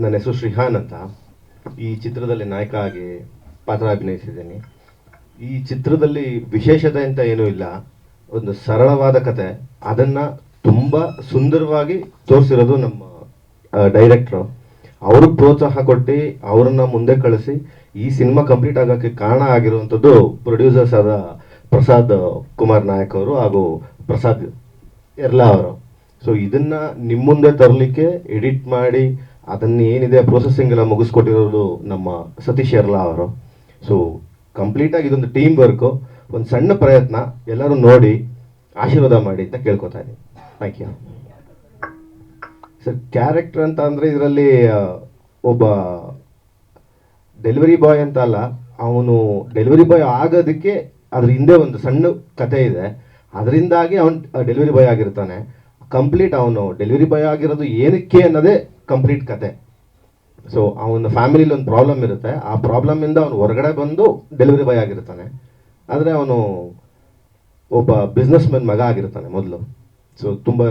ನನ್ನ ಹೆಸರು ಶ್ರೀಹಾನ್ ಅಂತ. ಈ ಚಿತ್ರದಲ್ಲಿ ನಾಯಕ ಆಗಿ ಪಾತ್ರ ಅಭಿನಯಿಸಿದ್ದೀನಿ. ಈ ಚಿತ್ರದಲ್ಲಿ ವಿಶೇಷತೆ ಅಂತ ಏನೂ ಇಲ್ಲ. ಒಂದು ಸರಳವಾದ ಕತೆ. ಅದನ್ನ ತುಂಬ ಸುಂದರವಾಗಿ ತೋರಿಸಿರೋದು ನಮ್ಮ ಡೈರೆಕ್ಟ್ರು. ಅವರು ಪ್ರೋತ್ಸಾಹ ಕೊಟ್ಟು ಅವ್ರನ್ನ ಮುಂದೆ ಕಳಿಸಿ ಈ ಸಿನಿಮಾ ಕಂಪ್ಲೀಟ್ ಆಗೋಕ್ಕೆ ಕಾರಣ ಆಗಿರುವಂಥದ್ದು ಪ್ರೊಡ್ಯೂಸರ್ಸ್ ಆದ ಪ್ರಸಾದ್ ಕುಮಾರ್ ನಾಯಕ್ ಅವರು ಹಾಗೂ ಪ್ರಸಾದ್ ಎರ್ಲಾ ಅವರು. ಸೊ, ಇದನ್ನ ನಿಮ್ಮ ಮುಂದೆ ತರಲಿಕ್ಕೆ ಎಡಿಟ್ ಮಾಡಿ ಅದನ್ನ ಏನಿದೆ ಪ್ರೊಸೆಸಿಂಗ್ ಎಲ್ಲ ಮುಗಿಸ್ಕೊಟ್ಟಿರೋದು ನಮ್ಮ ಸತೀಶ್ ಎರ್ಲಾ ಅವರು. ಸೊ ಕಂಪ್ಲೀಟಾಗಿ ಇದೊಂದು ಟೀಮ್ ವರ್ಕು ಒಂದು ಸಣ್ಣ ಪ್ರಯತ್ನ, ಎಲ್ಲರೂ ನೋಡಿ, ಆಶೀರ್ವಾದ ಮಾಡಿ ಅಂತ ಕೇಳ್ಕೊತಾ ಇದ್ದೀನಿ. ಥ್ಯಾಂಕ್ ಯು ಸರ್ ಕ್ಯಾರೆಕ್ಟರ್ ಅಂತ ಅಂದರೆ ಇದರಲ್ಲಿ ಒಬ್ಬ ಡೆಲಿವರಿ ಬಾಯ್ ಅಂತ ಅಲ್ಲ, ಅವನು ಡೆಲಿವರಿ ಬಾಯ್ ಆಗೋದಕ್ಕೆ ಅದ್ರ ಹಿಂದೆ ಒಂದು ಸಣ್ಣ ಕತೆ ಇದೆ. ಅದರಿಂದಾಗಿ ಅವನು ಡೆಲಿವರಿ ಬಾಯ್ ಆಗಿರ್ತಾನೆ. ಕಂಪ್ಲೀಟ್ ಅವನು ಡೆಲಿವರಿ ಬಾಯ್ ಆಗಿರೋದು ಏನಕ್ಕೆ ಅನ್ನೋದೇ ಕಂಪ್ಲೀಟ್ ಕತೆ. ಸೊ ಅವನ ಫ್ಯಾಮಿಲಿಲಿ ಒಂದು ಪ್ರಾಬ್ಲಮ್ ಇರುತ್ತೆ. ಆ ಪ್ರಾಬ್ಲಮಿಂದ ಅವನು ಹೊರಗಡೆ ಬಂದು ಡೆಲಿವರಿ ಬಾಯ್ ಆಗಿರ್ತಾನೆ. ಆದರೆ ಅವನು ಒಬ್ಬ ಬಿಸ್ನೆಸ್ ಮ್ಯಾನ್ ಮಗ ಆಗಿರ್ತಾನೆ ಮೊದಲು. ಸೊ ತುಂಬ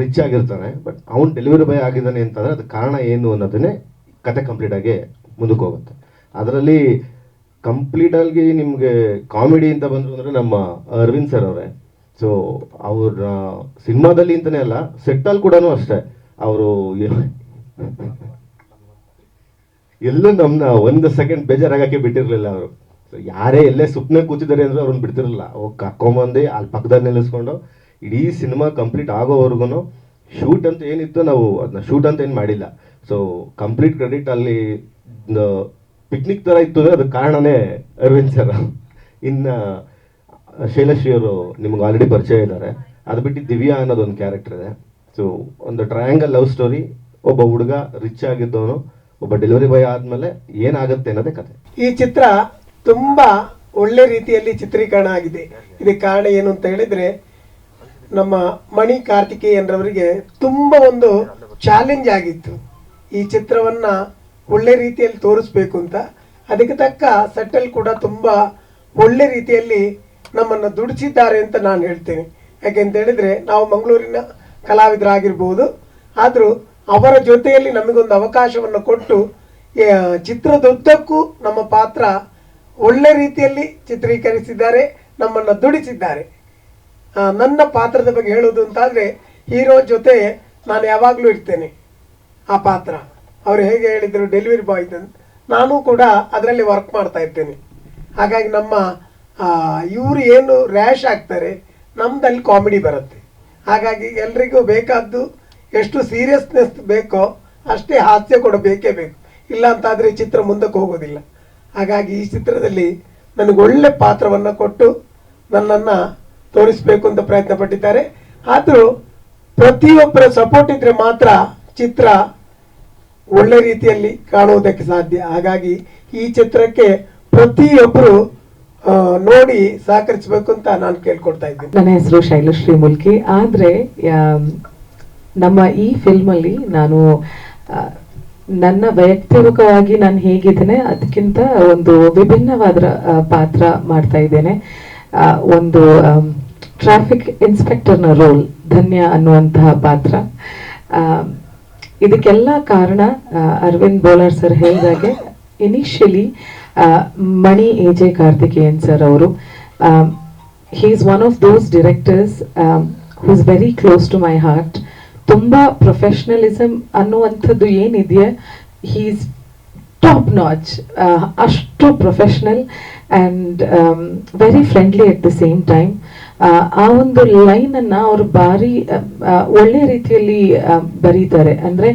ರಿಚ್ ಆಗಿರ್ತಾನೆ. ಬಟ್ ಅವ್ನು ಡೆಲಿವರಿ ಬಾಯ್ ಆಗಿದ್ದಾನೆ ಅಂತಂದರೆ ಅದಕ್ಕೆ ಕಾರಣ ಏನು ಅನ್ನೋದನ್ನೇ ಕತೆ ಕಂಪ್ಲೀಟ್ ಆಗಿ ಮುಂದಕ್ಕೆ ಹೋಗುತ್ತೆ. ಅದರಲ್ಲಿ ಕಂಪ್ಲೀಟ್ ಆಗಿ ನಿಮಗೆ ಕಾಮಿಡಿ ಅಂತ ಬಂದರು ಅಂದರೆ ನಮ್ಮ ಅರವಿಂದ್ ಸರ್ ಅವರೇ. ಸೊ ಅವ್ರ ಸಿನಿಮಾದಲ್ಲಿ ಅಂತಲೇ ಅಲ್ಲ ಸೆಟ್ಟಲ್ಲಿ ಕೂಡ ಅಷ್ಟೇ. ಅವರು ಎಲ್ಲೂ ನಮ್ಮನ್ನ ಒಂದು ಸೆಕೆಂಡ್ ಬೇಜಾರಾಗಕ್ಕೆ ಬಿಟ್ಟಿರಲಿಲ್ಲ ಅವರು. ಸೊ ಯಾರೇ ಎಲ್ಲೇ ಸುಪ್ನೆ ಕೂತಿದ್ದಾರೆ ಅಂದ್ರೆ ಅವ್ರನ್ನ ಬಿಡ್ತಿರಲಿಲ್ಲ. ಅವ್ರು ಕರ್ಕೊಂಬಂದು ಅಲ್ಲಿ ಪಕ್ಕದಲ್ಲಿ ನಿಲ್ಲಿಸ್ಕೊಂಡು ಇಡೀ ಸಿನಿಮಾ ಕಂಪ್ಲೀಟ್ ಆಗೋವರೆಗೂ ಶೂಟ್ ಅಂತ ಏನಿತ್ತು ನಾವು ಅದನ್ನ ಶೂಟ್ ಅಂತ ಏನು ಮಾಡಿಲ್ಲ. ಸೊ ಕಂಪ್ಲೀಟ್ ಕ್ರೆಡಿಟ್ ಅಲ್ಲಿ ಪಿಕ್ನಿಕ್ ಥರ ಇತ್ತು ಅಂದರೆ ಅದಕ್ಕೆ ಕಾರಣನೇ ಅರವಿಂದ್ ಸರ್ ಇನ್ನು ಶೈಲಶ್ರೀ ಅವರು ನಿಮ್ಗೆ ಆಲ್ರೆಡಿ ಪರಿಚಯ ಇದ್ದಾರೆ. ಅದು ಬಿಟ್ಟು ದಿವ್ಯಾ ಅನ್ನೋದೊಂದು ಕ್ಯಾರೆಕ್ಟರ್ ಇದೆ. ಸೊ ಒಂದು ಟ್ರಯಾಂಗಲ್ ಲವ್ ಸ್ಟೋರಿ ಒಬ್ಬ ಹುಡುಗ ರಿಚ್ ಆಗಿದ್ದವನು, ಒಬ್ಬ ಡೆಲಿವರಿ ಬಾಯ್ ಆದಮೇಲೆ ಏನಾಗುತ್ತೆ ಅನ್ನೋದೇ ಕತೆ. ಈ ಚಿತ್ರ ತುಂಬಾ ಒಳ್ಳೆ ರೀತಿಯಲ್ಲಿ ಚಿತ್ರೀಕರಣ ಆಗಿದೆ. ಇದಕ್ಕೆ ಕಾರಣ ಏನು ಅಂತ ಹೇಳಿದ್ರೆ, ನಮ್ಮ ಮಣಿ ಕಾರ್ತಿಕೇಯನ್ರವರಿಗೆ ತುಂಬ ಒಂದು ಚಾಲೆಂಜ್ ಆಗಿತ್ತು. ಈ ಚಿತ್ರವನ್ನ ಒಳ್ಳೆ ರೀತಿಯಲ್ಲಿ ತೋರಿಸ್ಬೇಕು ಅಂತ. ಅದಕ್ಕೆ ತಕ್ಕ ಸೆಟಲ್ ಕೂಡ ತುಂಬ ಒಳ್ಳೆ ರೀತಿಯಲ್ಲಿ ನಮ್ಮನ್ನು ದುಡಿಸಿದ್ದಾರೆ ಅಂತ ನಾನು ಹೇಳ್ತೇನೆ. ಯಾಕೆಂತ ಹೇಳಿದ್ರೆ, ನಾವು ಮಂಗಳೂರಿನ ಕಲಾವಿದರಾಗಿರ್ಬೋದು. ಆದರೂ ಅವರ ಜೊತೆಯಲ್ಲಿ ನಮಗೊಂದು ಅವಕಾಶವನ್ನು ಕೊಟ್ಟು ಚಿತ್ರದುದ್ದಕ್ಕೂ ನಮ್ಮ ಪಾತ್ರ ಒಳ್ಳೆ ರೀತಿಯಲ್ಲಿ ಚಿತ್ರೀಕರಿಸಿದ್ದಾರೆ, ನಮ್ಮನ್ನು ದುಡಿಸಿದ್ದಾರೆ. ನನ್ನ ಪಾತ್ರದ ಬಗ್ಗೆ ಹೇಳೋದು ಅಂತಾದರೆ, ಹೀರೋ ಜೊತೆ ನಾನು ಯಾವಾಗಲೂ ಇರ್ತೇನೆ ಆ ಪಾತ್ರ. ಅವರು ಹೇಗೆ ಹೇಳಿದರು ಡೆಲಿವರಿ ಬಾಯ್ ನಾನು ಕೂಡ ಅದರಲ್ಲಿ ವರ್ಕ್ ಮಾಡ್ತಾ ಇರ್ತೇನೆ. ಹಾಗಾಗಿ ನಮ್ಮ ಇವರು ಏನು ರ್ಯಾಶ್ ಆಗ್ತಾರೆ, ನಮ್ದಲ್ಲಿ ಕಾಮಿಡಿ ಬರುತ್ತೆ. ಹಾಗಾಗಿ ಎಲ್ರಿಗೂ ಬೇಕಾದ್ದು ಎಷ್ಟು ಸೀರಿಯಸ್ನೆಸ್ ಬೇಕೋ ಅಷ್ಟೇ ಹಾಸ್ಯ ಕೂಡ ಬೇಕೇ ಬೇಕು. ಇಲ್ಲ ಅಂತಾದರೆ ಚಿತ್ರ ಮುಂದಕ್ಕೆ ಹೋಗೋದಿಲ್ಲ. ಹಾಗಾಗಿ ಈ ಚಿತ್ರದಲ್ಲಿ ನನಗೆ ಒಳ್ಳೆ ಪಾತ್ರವನ್ನು ಕೊಟ್ಟು ನನ್ನನ್ನು ತೋರಿಸಬೇಕು ಅಂತ ಪ್ರಯತ್ನ ಪಟ್ಟಿದ್ದಾರೆ. ಆದರೂ ಪ್ರತಿಯೊಬ್ಬರ ಸಪೋರ್ಟ್ ಇದ್ದರೆ ಮಾತ್ರ ಚಿತ್ರ ಒಳ್ಳೆ ರೀತಿಯಲ್ಲಿ ಕಾಣುವುದಕ್ಕೆ ಸಾಧ್ಯ. ಹಾಗಾಗಿ ಈ ಚಿತ್ರಕ್ಕೆ ಪ್ರತಿಯೊಬ್ಬರು ನೋಡಿ ಸಹಕರಿಸಬೇಕು ಅಂತ ನಾನು ಕೇಳ್ಕೊಡ್ತಾ ಇದ್ದೀನಿ. ನನ್ನ ಹೆಸರು ಶೈಲಶ್ರೀ ಮುಲ್ಕಿ. ಆದರೆ ನಮ್ಮ ಈ ಫಿಲ್ಮಲ್ಲಿ ನಾನು ನನ್ನ ವೈಯಕ್ತಿಕವಾಗಿ ನಾನು ಹೇಗಿದ್ದೇನೆ, ಅದಕ್ಕಿಂತ ಒಂದು ವಿಭಿನ್ನವಾದ ಪಾತ್ರ ಮಾಡ್ತಾ ಇದ್ದೇನೆ. ಒಂದು ಟ್ರಾಫಿಕ್ ಇನ್ಸ್ಪೆಕ್ಟರ್ನ ರೋಲ್ ಧನ್ಯ ಅನ್ನುವಂತಹ ಪಾತ್ರ. ಇದಕ್ಕೆಲ್ಲ ಕಾರಣ ಅರವಿಂದ್ ಬೋಲಾರ್ ಸರ್ ಹೇಳಿದಾಗೆ initially Mani A J Karthikeyan sir ಅವರು he is one of those directors who is very close to my heart ತುಂಬ ಪ್ರೊಫೆಷ್ನಲಿಸಮ್ ಅನ್ನುವಂಥದ್ದು ಏನಿದೆಯಾ ಹೀಸ್ ಟಾಪ್ ನಾಚ್ ಅಷ್ಟು professional and very friendly at the same time ಆ ಒಂದು ಲೈನನ್ನು ಅವರು ಭಾರಿ ಒಳ್ಳೆ ರೀತಿಯಲ್ಲಿ ಬರೀತಾರೆ. ಅಂದರೆ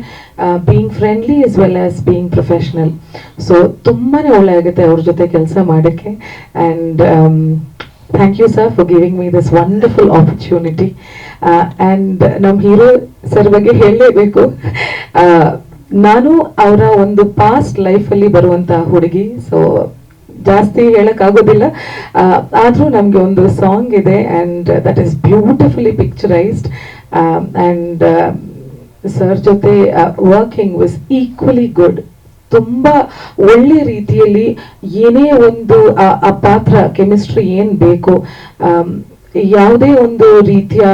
being friendly is well as being professional so ತುಂಬಾ ಒಳ್ಳೆ ಆಗುತ್ತೆ ಅವ್ರ ಜೊತೆ ಕೆಲಸ ಮಾಡೋಕ್ಕೆ. And thank you sir for giving me this wonderful opportunity and ನಮ್ಮ ಹೀರೋ ಸರ್ ಬಗ್ಗೆ ಹೇಳಲೇಬೇಕು. ನಾನು ಅವರ ಒಂದು ಪಾಸ್ಟ್ ಲೈಫಲ್ಲಿ ಬರುವಂಥ ಹುಡುಗಿ ಸೊ ಜಾಸ್ತಿ ಹೇಳೋಕ್ಕಾಗೋದಿಲ್ಲ. ಆದರೂ ನಮಗೆ ಒಂದು ಸಾಂಗ್ ಇದೆ and that is beautifully picturised and sir ಜೊತೆ ವರ್ಕಿಂಗ್ ವಾಸ್ ಈಕ್ವಲಿ ಗುಡ್ ತುಂಬ ಒಳ್ಳೆ ರೀತಿಯಲ್ಲಿ ಏನೇ ಒಂದು, ಆ- ಪಾತ್ರ ಕೆಮಿಸ್ಟ್ರಿ ಏನ್ ಬೇಕು ಯಾವುದೇ ಒಂದು ರೀತಿಯ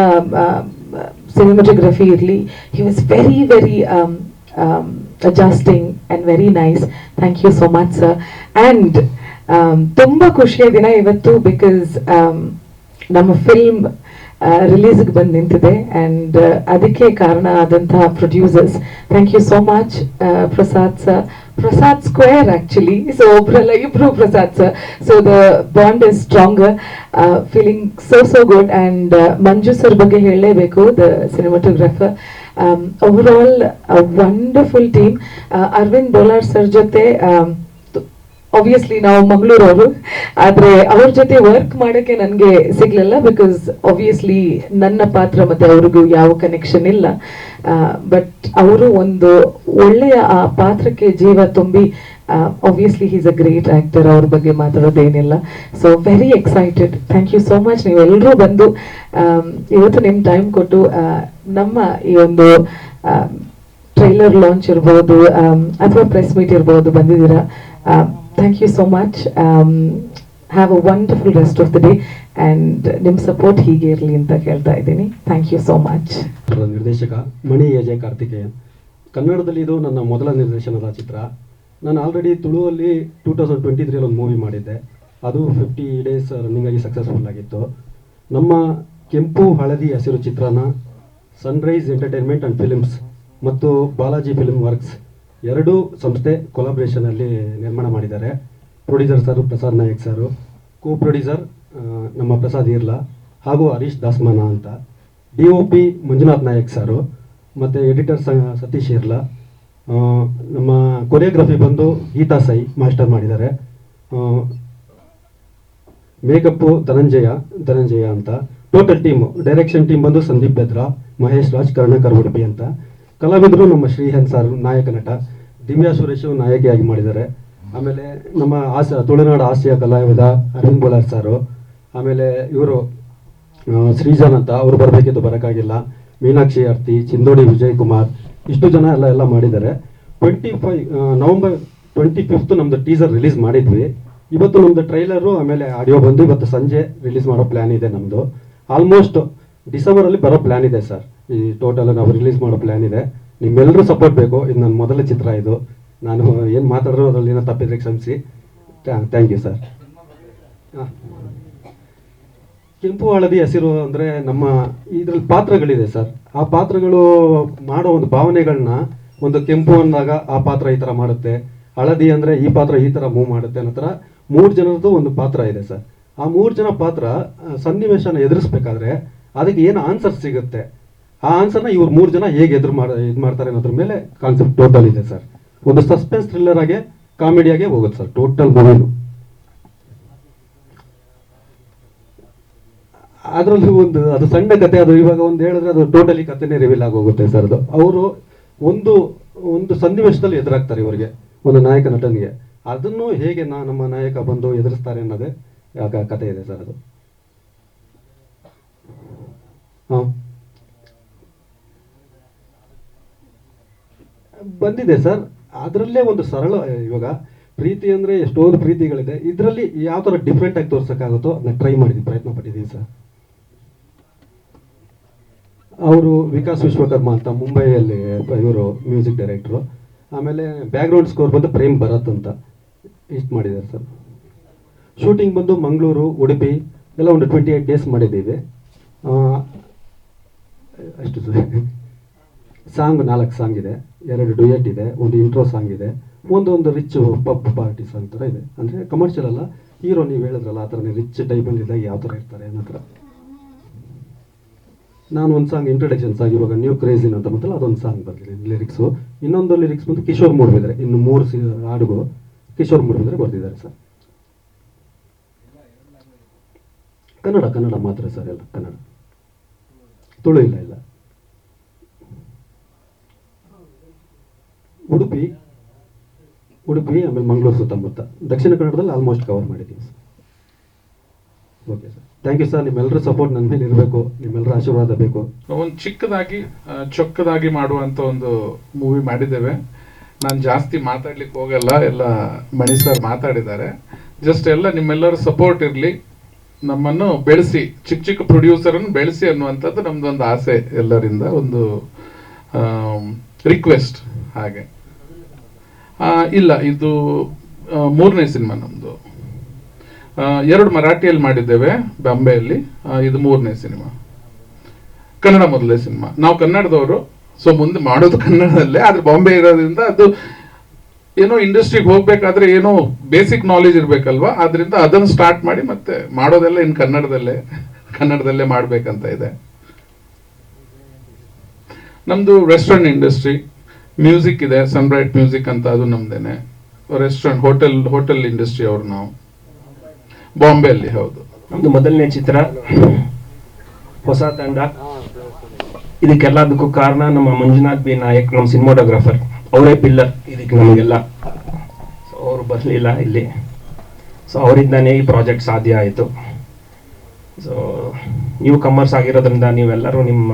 ಸಿನಿಮಾಟೋಗ್ರಫಿ ಇರಲಿ he was very very adjusting and very nice thank you so much sir and ತುಂಬ ಖುಷಿಯ ದಿನ ಇವತ್ತು ಬಿಕಾಸ್ ನಮ್ಮ ಫಿಲ್ಮ್ ರಿಲೀಸ್ಗೆ ಬಂದು ನಿಂತಿದೆ. ಆ್ಯಂಡ್ ಅದಕ್ಕೆ ಕಾರಣ ಆದಂತಹ producers thank you so much Prasad sir Prasad square actually so ಒಬ್ರಲ್ಲ ಇಬ್ರು Prasad sir so the bond is strong feeling so so good and Manju sir ಬಗ್ಗೆ ಹೇಳಲೇಬೇಕು the cinematographer over all wonderful team Aravind Bolar sir ಜೊತೆ um, obviously ನಾವು ಮಂಗಳೂರವರು, ಆದ್ರೆ ಅವ್ರ ಜೊತೆ work ಮಾಡೋಕ್ಕೆ ನನಗೆ ಸಿಗ್ಲಿಲ್ಲ ಬಿಕಾಸ್ ಆಬ್ವಿಯಸ್ಲಿ ನನ್ನ ಪಾತ್ರ ಮತ್ತೆ ಅವ್ರಿಗೂ ಯಾವ ಕನೆಕ್ಷನ್ ಇಲ್ಲ. ಬಟ್ ಅವರು ಒಂದು ಒಳ್ಳೆಯ, ಆ, ಪಾತ್ರಕ್ಕೆ ಜೀವ ತುಂಬಿ obviously is a great actor ಅವ್ರ ಬಗ್ಗೆ ಮಾತಾಡೋದೇನಿಲ್ಲ. So very excited thank you so much ನೀವೆಲ್ಲರೂ ಬಂದು ಇವತ್ತು ನಿಮ್ಮ ಟೈಮ್ ಕೊಟ್ಟು ನಮ್ಮ ಈ ಒಂದು ಟ್ರೈಲರ್ ಲಾಂಚ್ ಇರ್ಬೋದು ಅಥವಾ ಪ್ರೆಸ್ ಮೀಟ್ ಇರ್ಬೋದು ಬಂದಿದ್ದೀರಾ? Thank you so much have a wonderful rest of the day and ನಿಮ್ಮ ಸಪೋರ್ಟ್ ಹೀಗೆ ಇರಲಿ ಅಂತ ಕೇಳ್ತಾ ಇದ್ದೀನಿ ಥ್ಯಾಂಕ್ ಯು ಸೋ ಮಚ್ ನಿರ್ದೇಶಕ. ಮಣಿ ಅಜಯ್ ಕಾರ್ತಿಕೇಯನ್. ಕನ್ನಡದಲ್ಲಿ ಇದು ನನ್ನ ಮೊದಲ ನಿರ್ದೇಶನದ ಚಿತ್ರ. ನಾನು ಆಲ್ರೆಡಿ ತುಳುವಲ್ಲಿ ಟೂ ತೌಸಂಡ್ ಟ್ವೆಂಟಿ ತ್ರೀಯಲ್ಲಿ ಒಂದು ಮೂವಿ ಮಾಡಿದ್ದೆ. ಅದು ಫಿಫ್ಟಿ ಡೇಸ್ ರನ್ನಿಂಗ್ ಆಗಿ ಸಕ್ಸಸ್ಫುಲ್ ಆಗಿತ್ತು. ನಮ್ಮ ಕೆಂಪು ಹಳದಿ ಹಸಿರು ಚಿತ್ರನ ಸನ್ರೈಸ್ ಎಂಟರ್ಟೈನ್ಮೆಂಟ್ ಆ್ಯಂಡ್ ಫಿಲಿಮ್ಸ್ ಮತ್ತು ಬಾಲಾಜಿ ಫಿಲ್ಮ್ ವರ್ಕ್ಸ್ ಎರಡೂ ಸಂಸ್ಥೆ ಕೊಲಾಬ್ರೇಷನಲ್ಲಿ ನಿರ್ಮಾಣ ಮಾಡಿದ್ದಾರೆ. Producer sir Prasad Nayak sir co producer ನಮ್ಮ ಪ್ರಸಾದ್ ಇರ್ಲಾ ಹಾಗೂ ಹರೀಶ್ ದಾಸ್ಮಾನ ಅಂತ. D O P Manjunath Nayak sir, ಮತ್ತು ಎಡಿಟರ್ ಸತೀಶ್ ಇರ್ಲಾ ನಮ್ಮ ಕೊರಿಯೋಗ್ರಫಿ ಬಂದು ಗೀತಾ ಸೈ ಮಾಸ್ಟರ್ ಮಾಡಿದ್ದಾರೆ. ಮೇಕಪ್ಪು ಧನಂಜಯ ಧನಂಜಯ ಅಂತ. ಟೋಟಲ್ ಟೀಮು ಡೈರೆಕ್ಷನ್ ಟೀಮ್ ಬಂದು ಸಂದೀಪ್ ಬೆದ್ರಾ ಮಹೇಶ್ ರಾಜ್, ಕರ್ಣಕರ್ ಉಡುಪಿ ಅಂತ. ಕಲಾವಿದರು ನಮ್ಮ ಶ್ರೀಹನ್ ಸರ್ ನಾಯಕ ನಟ, ದಿವ್ಯಾ ಸುರೇಶ್ ನಾಯಕಿಯಾಗಿ ಮಾಡಿದ್ದಾರೆ. ಆಮೇಲೆ ನಮ್ಮ ಆಸ, ತುಳುನಾಡು ಹಾಸ್ಯ ಕಲಾವಿದ ಅರವಿಂದ್ ಬೋಲಾರ್ ಸಾರು. ಆಮೇಲೆ ಇವರು ಶ್ರೀಜಾನ್ ಅಂತ, ಅವರು ಬರಬೇಕಿದ್ದು ಬರೋಕ್ಕಾಗಿಲ್ಲ. ಮೀನಾಕ್ಷಿ ಆರ್ತಿ, ಚಿಂದೋಡಿ ವಿಜಯ್ ಕುಮಾರ್ ಇಷ್ಟು ಜನ ಎಲ್ಲ ಎಲ್ಲ ಮಾಡಿದ್ದಾರೆ. Twenty five November twenty fifth ನಮ್ಮದು ಟೀಸರ್ ರಿಲೀಸ್ ಮಾಡಿದ್ವಿ. ಇವತ್ತು ನಮ್ಮದು ಟ್ರೈಲರು, ಆಮೇಲೆ ಆಡಿಯೋ ಬಂದು ಇವತ್ತು ಸಂಜೆ ರಿಲೀಸ್ ಮಾಡೋ ಪ್ಲ್ಯಾನ್ ಇದೆ ನಮ್ಮದು ಆಲ್ಮೋಸ್ಟ್ ಡಿಸೆಂಬರಲ್ಲಿ ಬರೋ ಪ್ಲ್ಯಾನ್ ಇದೆ ಸರ್ ಈ ಟೋಟಲ್ ನಾವು ರಿಲೀಸ್ ಮಾಡೋ ಪ್ಲ್ಯಾನ್ ಇದೆ. ನಿಮ್ಮೆಲ್ಲರೂ ಸಪೋರ್ಟ್ ಬೇಕು. ಇದು ನನ್ನ ಮೊದಲ ಚಿತ್ರ ಇದು. ನಾನು ಏನು ಮಾತಾಡಿದ್ರು ಅದರಲ್ಲಿ ಏನೋ ತಪ್ಪಿದ್ರೆ ಕ್ಷಮಿಸಿ. ಥ್ಯಾಂಕ್ ಯು ಸರ್ ಕೆಂಪು ಹಳದಿ ಹಸಿರು ಅಂದರೆ ನಮ್ಮ ಇದರಲ್ಲಿ ಪಾತ್ರಗಳಿದೆ ಸರ್ ಆ ಪಾತ್ರಗಳು ಮಾಡೋ ಒಂದು ಭಾವನೆಗಳನ್ನ ಒಂದು ಕೆಂಪು ಅಂದಾಗ ಆ ಪಾತ್ರ ಈ ಥರ ಮಾಡುತ್ತೆ. ಹಳದಿ ಅಂದರೆ ಈ ಪಾತ್ರ ಈ ಥರ ಮೂವ್ ಮಾಡುತ್ತೆ ಅನ್ನೋ ಮೂರು ಜನರದ್ದು ಒಂದು ಪಾತ್ರ ಇದೆ ಸರ್ ಆ ಮೂರು ಜನ ಪಾತ್ರ ಸನ್ನಿವೇಶನ ಎದುರಿಸ್ಬೇಕಾದ್ರೆ ಅದಕ್ಕೆ ಏನು ಆನ್ಸರ್ ಸಿಗುತ್ತೆ? ಆ ಆನ್ಸರ್ನ ಇವ್ರು ಮೂರು ಜನ ಹೇಗೆ ಎದುರು ಮಾಡ, ಇದು ಮಾಡ್ತಾರೆ ಅನ್ನೋದ್ರ ಮೇಲೆ ಕಾನ್ಸೆಪ್ಟ್ ಟೋಟಲ್ ಇದೆ ಸರ್. ಒಂದು ಸಸ್ಪೆನ್ಸ್ ಥ್ರಿಲ್ಲರ್ ಆಗಿ ಕಾಮಿಡಿಯಾಗೆ ಹೋಗುತ್ತೆ ಸರ್ ಟೋಟಲ್ ಮೂವಿನು ಅದರಲ್ಲಿ ಒಂದು, ಅದು ಸಣ್ಣ ಕತೆ, ಅದು ಇವಾಗ ಒಂದು ಹೇಳಿದ್ರೆ ಅದು ಟೋಟಲಿ ಕತೆನೇ ರಿವೀಲ್ ಆಗೋಗುತ್ತೆ ಸರ್ ಅದು. ಅವರು ಒಂದು ಒಂದು ಸನ್ನಿವೇಶದಲ್ಲಿ ಎದುರಾಗ್ತಾರೆ ಇವರಿಗೆ, ಒಂದು ನಾಯಕ ನಟನಿಗೆ. ಅದನ್ನು ಹೇಗೆ ನಾ, ನಮ್ಮ ನಾಯಕ ಬಂದು ಎದುರಿಸ್ತಾರೆ ಅನ್ನೋದೇ ಕತೆ ಇದೆ ಸರ್ ಅದು. ಬಂದಿದೆ ಸರ್. ಅದರಲ್ಲೇ ಒಂದು ಸರಳ ಇವಾಗ ಪ್ರೀತಿ ಅಂದರೆ ಎಷ್ಟೊಂದು ಪ್ರೀತಿಗಳಿದೆ. ಇದರಲ್ಲಿ ಯಾವ ಥರ ಡಿಫ್ರೆಂಟ್ ಆಗಿ ತೋರ್ಸೋಕ್ಕಾಗುತ್ತೋ ಅದನ್ನ ಟ್ರೈ ಮಾಡಿದ್ವಿ, ಪ್ರಯತ್ನ ಪಟ್ಟಿದ್ದೀನಿ ಸರ್. ಅವರು ವಿಕಾಸ್ ವಿಶ್ವಕರ್ಮ ಅಂತ ಮುಂಬೈಯಲ್ಲಿ ಇವರು ಮ್ಯೂಸಿಕ್ ಡೈರೆಕ್ಟ್ರು ಆಮೇಲೆ ಬ್ಯಾಕ್ಗ್ರೌಂಡ್ ಸ್ಕೋರ್ ಬಂದು ಪ್ರೇಮ್ ಭರತ್ ಅಂತ ಇಷ್ಟು ಮಾಡಿದ್ದಾರೆ ಸರ್. ಶೂಟಿಂಗ್ ಬಂದು ಮಂಗಳೂರು, ಉಡುಪಿ, ಎಲ್ಲ ಒಂದು ಟ್ವೆಂಟಿ ಏಯ್ಟ್ ಡೇಸ್ ಮಾಡಿದ್ದೀವಿ ಅಷ್ಟು ಸಾಂಗ್ ನಾಲ್ಕು ಸಾಂಗ್ ಇದೆ, ಎರಡು ಡುಯೆಟ್ ಇದೆ, ಒಂದು ಇಂಟ್ರೋ ಸಾಂಗ್ ಇದೆ, ಒಂದೊಂದು ಒಂದು ರಿಚ್ ಪಪ್ ಪಾರ್ಟಿ ಸಾಂಗ್ ಥರ ಇದೆ. ಅಂದರೆ ಕಮರ್ಷಿಯಲ್ ಅಲ್ಲ, ಹೀರೋ ನೀವು ಹೇಳಿದ್ರಲ್ಲ, ಆ ಥರನೇ ರಿಚ್ ಟೈಪಲ್ಲಿ ಇದ್ದಾಗ ಯಾವ ಥರ ಇರ್ತಾರೆ ಅನ್ನೋ ಥರ. ನಾನು ಒಂದು ಸಾಂಗ್ ಇಂಟ್ರಡಕ್ಷನ್ ಸಾಂಗ್ ಇವಾಗ ನ್ಯೂ ಕ್ರೇಜಿನ್ ಅಂತ ಬಂತಲ್ಲ, ಅದೊಂದು ಸಾಂಗ್ ಬರ್ತೀನಿ ಲಿರಿಕ್ಸು ಇನ್ನೊಂದು ಲಿರಿಕ್ಸ್ ಬಂದು ಕಿಶೋರ್ ಮೂಡ್ಬಿದ್ರೆ ಇನ್ನು ಮೂರು ಸಿ, ಹಾಡುಗು ಕಿಶೋರ್ ಮೂಡ್ಬಿದ್ರೆ ಬರ್ತಿದ್ದಾರೆ ಸರ್. ಕನ್ನಡ ಕನ್ನಡ ಮಾತ್ರ ಸರ್ ಎಲ್ಲ, ಕನ್ನಡ. ತುಳು ಇಲ್ಲ ಇಲ್ಲ. ಉಡುಪಿ ಉಡುಪಿ, ಆಮೇಲೆ ಮಂಗಳೂರು ಸುತ್ತಮುತ್ತ. ದಕ್ಷಿಣ ಕನ್ನಡದಲ್ಲಿ ಆಲ್ಮೋಸ್ಟ್ ಕವರ್ ಮಾಡಿದ್ದೀನಿ sir. Okay sir. Thank you sir. ನಿಮ್ಮೆಲ್ಲರ ಸಪೋರ್ಟ್ ನನ್ನ ಮೇಲೆ ಇರಬೇಕು. ನಿಮ್ಮೆಲ್ಲರ ಆಶೀರ್ವಾದ ಬೇಕು. ಒಂದು ಚಿಕ್ಕದಾಗಿ ಚೊಕ್ಕದಾಗಿ ಮಾಡುವಂಥ ಒಂದು ಮೂವಿ ಮಾಡಿದ್ದೇವೆ. ನಾನು ಜಾಸ್ತಿ ಮಾತಾಡ್ಲಿಕ್ಕೆ ಹೋಗಲ್ಲ. ಎಲ್ಲ ಮಣಿ ಸರ್ ಮಾತಾಡಿದ್ದಾರೆ. ಜಸ್ಟ್ ಎಲ್ಲ ನಿಮ್ಮೆಲ್ಲರ ಸಪೋರ್ಟ್ ಇರಲಿ. ನಮ್ಮನ್ನು ಬೆಳೆಸಿ, ಚಿಕ್ಕ ಚಿಕ್ಕ ಪ್ರೊಡ್ಯೂಸರ್ ಅನ್ನು ಬೆಳೆಸಿ ಅನ್ನುವಂಥದ್ದು ನಮ್ದೊಂದು ಆಸೆ ಎಲ್ಲರಿಂದ, ಒಂದು ರಿಕ್ವೆಸ್ಟ್ ಹಾಗೆ. ಇಲ್ಲ, ಇದು ಮೂರನೇ ಸಿನಿಮಾ ನಮ್ಮದು ಎರಡು ಮರಾಠಿಯಲ್ಲಿ ಮಾಡಿದ್ದೇವೆ, ಬಾಂಬೆಯಲ್ಲಿ. ಇದು ಮೂರನೇ ಸಿನಿಮಾ. ಕನ್ನಡ ಮೊದಲನೇ ಸಿನಿಮಾ. ನಾವು ಕನ್ನಡದವರು, ಸೊ ಮುಂದೆ ಮಾಡೋದು ಕನ್ನಡದಲ್ಲೇ, ಆದ್ರೆ ಬಾಂಬೆ ಇರೋದ್ರಿಂದ ಅದು ಏನೋ ಇಂಡಸ್ಟ್ರಿಗೆ ಹೋಗ್ಬೇಕಾದ್ರೆ ಏನೋ ಬೇಸಿಕ್ ನಾಲೆಜ್ ಇರ್ಬೇಕಲ್ವಾ? ಆದ್ರಿಂದ ಅದನ್ನು ಸ್ಟಾರ್ಟ್ ಮಾಡಿ ಮತ್ತೆ ಮಾಡೋದೆಲ್ಲ ಇನ್ ಕನ್ನಡದಲ್ಲೇ ಕನ್ನಡದಲ್ಲೇ ಮಾಡ್ಬೇಕಂತ ಇದೆ. ನಮ್ದು ರೆಸ್ಟೋರೆಂಟ್ ಇಂಡಸ್ಟ್ರಿ ಮ್ಯೂಸಿಕ್ ಇದೆ ಸನ್ಬ್ರೈಟ್ ಮ್ಯೂಸಿಕ್ ಅಂತ ಅದು ನಮ್ದೇನೆ. ರೆಸ್ಟೋರೆಂಟ್ ಹೋಟೆಲ್ ಹೋಟೆಲ್ ಇಂಡಸ್ಟ್ರಿ ಅವ್ರು ನಾವು. ಬಾಂಬೆಯಲ್ಲಿ, ಹೌದು. ನಮ್ದು ಮೊದಲನೇ ಚಿತ್ರ, ಹೊಸ ತಂಡ. ಇದಕ್ಕೆಲ್ಲದಕ್ಕೂ ಕಾರಣ ನಮ್ಮ ಮಂಜುನಾಥ್ ಬಿ ನಾಯಕ್, ನಮ್ಮ ಸಿನಿಮಾಟೋಗ್ರಾಫರ್ ಅವರೇ ಪಿಲ್ಲರ್ ಇದಕ್ಕೆ ನಮಗೆಲ್ಲ. ಸೊ ಅವರು ಬರಲಿಲ್ಲ ಇಲ್ಲಿ. ಸೊ ಅವರಿಂದನೇ ಈ ಪ್ರಾಜೆಕ್ಟ್ ಸಾಧ್ಯ ಆಯಿತು. ಸೊ ನೀವು ಕಮರ್ಸ್ ಆಗಿರೋದ್ರಿಂದ ನೀವೆಲ್ಲರೂ ನಿಮ್ಮ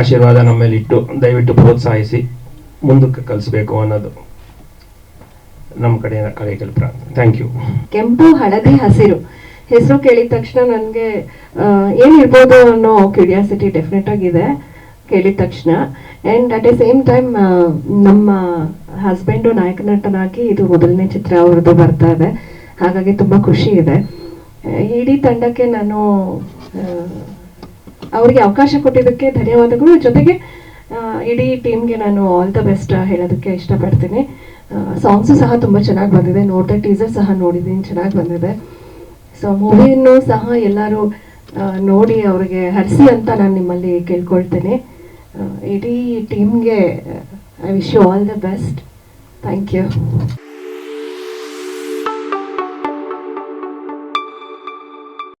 ಆಶೀರ್ವಾದ ನಮ್ಮ ಮೇಲೆ ಇಟ್ಟು, ದಯವಿಟ್ಟು ಪ್ರೋತ್ಸಾಹಿಸಿ ಮುಂದಕ್ಕೆ ಕಲಿಸ್ಬೇಕು ಅನ್ನೋದು ನಮ್ಮ ಕಡೆಯಿಂದ ಕಡೆ ಪ್ರಾರ್ಥನೆ. ಥ್ಯಾಂಕ್ ಯು ಕೆಂಪು ಹಳದಿ ಹಸಿರು. ಹೆಸರು ಕೇಳಿದ ತಕ್ಷಣ ನನಗೆ ಏನಿರ್ಬೋದು ಅನ್ನೋ ಕ್ಯೂರಿಯಾಸಿಟಿ ಡೆಫಿನೆಟ್ ಆಗಿದೆ. ಕೇಳಿದ ತಕ್ಷಣ. And at a same time ನಮ್ಮ ಹಸ್ಬೆಂಡು ನಾಯಕ ನಟನಾಗಿ ಇದು ಮೊದಲನೇ ಚಿತ್ರ ಅವ್ರದ್ದು ಬರ್ತಾ ಇದೆ. ಹಾಗಾಗಿ ತುಂಬ ಖುಷಿ ಇದೆ. ಇಡೀ ತಂಡಕ್ಕೆ ನಾನು ಅವರಿಗೆ ಅವಕಾಶ ಕೊಟ್ಟಿದ್ದಕ್ಕೆ ಧನ್ಯವಾದಗಳು. ಜೊತೆಗೆ ಇಡೀ ಟೀಮ್ಗೆ ನಾನು ಆಲ್ ದ ಬೆಸ್ಟ್ ಹೇಳೋದಕ್ಕೆ ಇಷ್ಟಪಡ್ತೀನಿ. ಸಾಂಗ್ಸು ಸಹ ತುಂಬ ಚೆನ್ನಾಗಿ ಬಂದಿದೆ. ನೋಡಿದೆ ಟೀಸರ್ ಸಹ ನೋಡಿದ್ದೀನಿ, ಚೆನ್ನಾಗಿ ಬಂದಿದೆ. ಸೊ ಮೂವಿಯನ್ನು ಸಹ ಎಲ್ಲರೂ ನೋಡಿ ಅವರಿಗೆ ಹರಿಸಿ ಅಂತ ನಾನು ನಿಮ್ಮಲ್ಲಿ ಕೇಳ್ಕೊಳ್ತೇನೆ. ಇಡೀ ಟೀಮ್ಗೆ I wish you all the best thank you